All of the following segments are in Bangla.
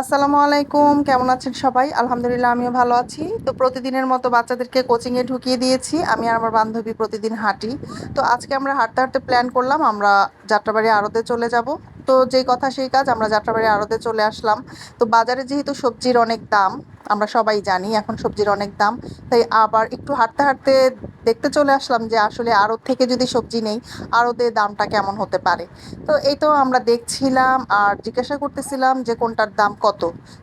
আসসালামু আলাইকুম, কেমন আছেন সবাই? আলহামদুলিল্লাহ, আমিও ভালো আছি। তো প্রতিদিনের মতো বাচ্চাদেরকে কোচিংয়ে ঢুকিয়ে দিয়েছি। আমি আর আমার বান্ধবী প্রতিদিন হাঁটি। তো আজকে আমরা হাঁটতে হাঁটতে প্ল্যান করলাম, আমরা যাত্রাবাড়ি আড়তে চলে যাব। তো যে কথা সেই কাজ আমরা যাত্রাবাড়ি আড়তে চলে আসলাম। তো বাজারে যেহেতু সবজির অনেক দাম, আমরা সবাই জানি এখন সবজির অনেক দাম, তাই আবার একটু হাঁটতে হাঁটতে দেখতে চলে আসলাম যে আসলে আড়ত থেকে যদি সবজি নেই, আড়তে দামটা কেমন হতে পারে। তো এই তো আমরা দেখছিলাম আর জিজ্ঞাসা করতেছিলাম যে কোনটার দাম কত।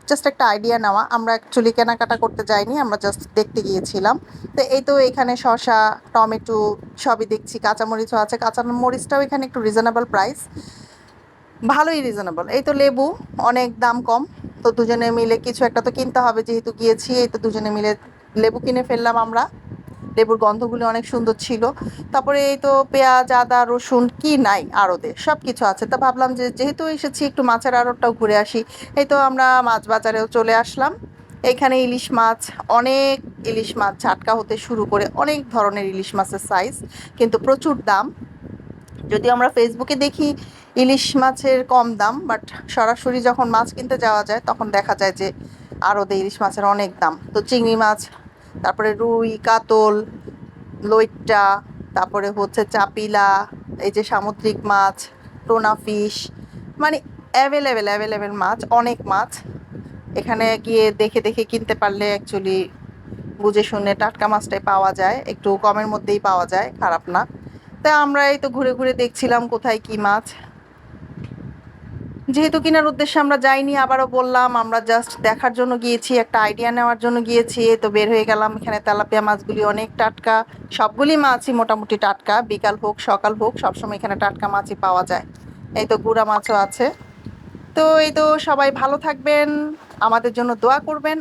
জাস্ট একটা আইডিয়া নেওয়া, আমরা অ্যাকচুয়ালি কেনাকাটা করতে যাইনি, আমরা জাস্ট দেখতে গিয়েছিলাম। তো এই তো এখানে শসা, টমেটো সবই দেখছি, কাঁচামরিচও আছে, কাঁচামরিচটাও এখানে একটু রিজনেবল প্রাইস ভালোই রিজনেবল এই তো লেবু, অনেক দাম কম। তো দুজনে মিলে কিছু একটা তো কিনতে হবে, যেহেতু গিয়েছি, এই তো দুজনে মিলে লেবু কিনে ফেললাম আমরা। লেবুর গন্ধগুলি অনেক সুন্দর ছিল। তারপরে এই তো পেঁয়াজ, আদা, রসুন, কি নাই আড়তে সব কিছু আছে। তা ভাবলাম যে, যেহেতু এসেছি, একটু মাছের আড়তটাও ঘুরে আসি। এই তো আমরা মাছ বাজারেও চলে আসলাম। এখানে ইলিশ মাছ, অনেক ইলিশ মাছ ঝাটকা হতে শুরু করে অনেক ধরনের ইলিশ মাছের সাইজ কিন্তু প্রচুর দাম। যদি আমরা ফেসবুকে দেখি ইলিশ মাছের কম দাম বাট সরাসরি যখন মাছ কিনতে যাওয়া যায়, তখন দেখা যায় যে আড়তে ইলিশ মাছের অনেক দাম। তো চিংড়ি মাছ, তারপরে রুই, কাতল, লইট্টা, তারপরে হচ্ছে চাপিলা, এই যে সামুদ্রিক মাছ টোনা ফিশ মানে অ্যাভেলেবেল অ্যাভেলেবেল মাছ, অনেক মাছ। এখানে গিয়ে দেখে দেখে কিনতে পারলে অ্যাকচুয়ালি বুঝে শুনে টাটকা মাছটাই পাওয়া যায়, একটু কমের মধ্যেই পাওয়া যায়, খারাপ না। তা আমরা এই তো ঘুরে ঘুরে দেখছিলাম কোথায় কি মাছ। যেহেতু কেনার উদ্দেশ্যে আমরা যাইনি, আবারও বললাম, আমরা জাস্ট দেখার জন্য গিয়েছি, একটা আইডিয়া নেওয়ার জন্য গিয়েছি তো বের হয়ে গেলাম। এখানে তেলাপিয়া মাছগুলি অনেক টাটকা, সবগুলি মাছই মোটামুটি টাটকা, বিকাল হোক, সকাল হোক, সবসময় এখানে টাটকা মাছই পাওয়া যায়। এই তো গুঁড়া মাছও আছে। তো এই তো সবাই ভালো থাকবেন, আমাদের জন্য দোয়া করবেন।